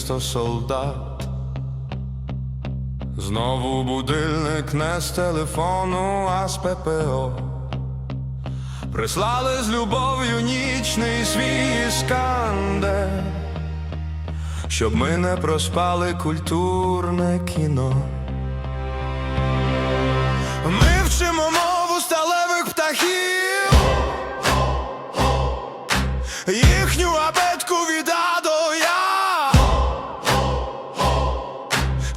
місто солдат. Знову будильник не з телефону, а з ППО. Прислали з любов'ю нічний свій іскандер, щоб ми не проспали культурне кіно. Ми вчимо мову сталевих птахів, їхню абетку від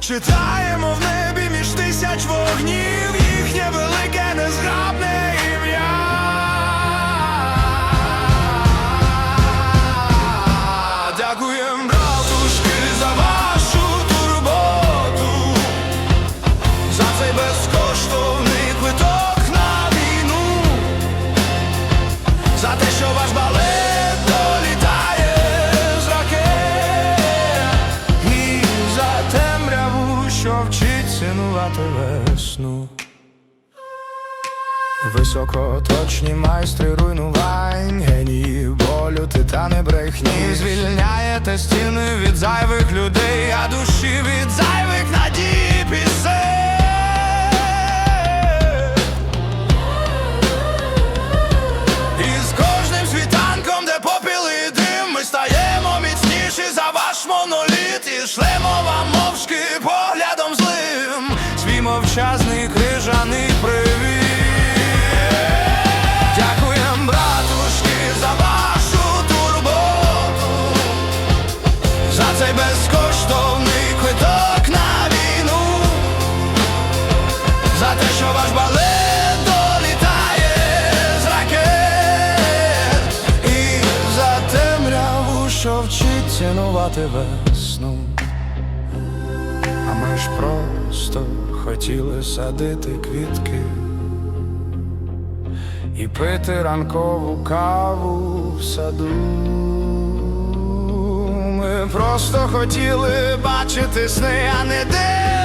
Читаємо в небі між тисяч вогнів їхнє велике незграбне ім'я. Дякуєм, братушки, за вашу турботу, за цей безкоштовний вчить весну. Високоточні майстри руйнувань, генії болю, титани брехні. Звільняєте стіни від зайвих людей, а душі від зайвих надій. Пісень І з кожним світанком, де попіл дим, ми стаємо міцніші за ваш моноліт. І шлемо вам мовчки цінувати весну. А ми ж просто хотіли садити квітки І пити ранкову каву в саду. Ми просто хотіли бачити сни, а не дим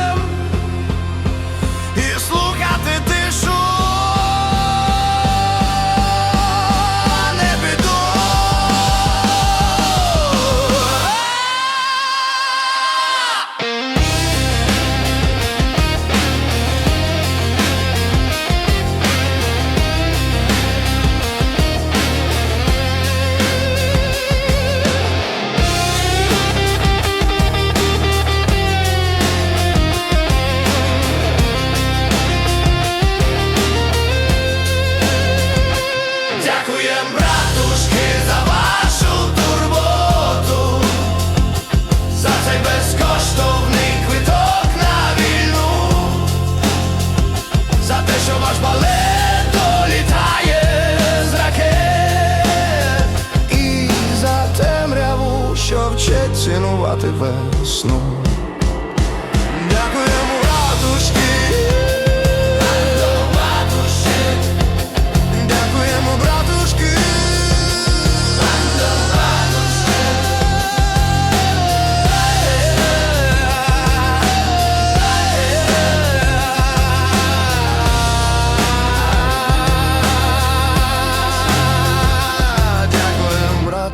що вчить цінувати весну.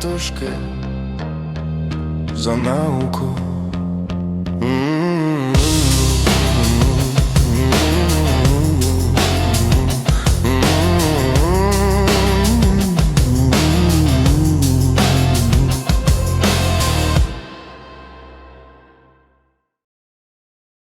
Братушки, за науку.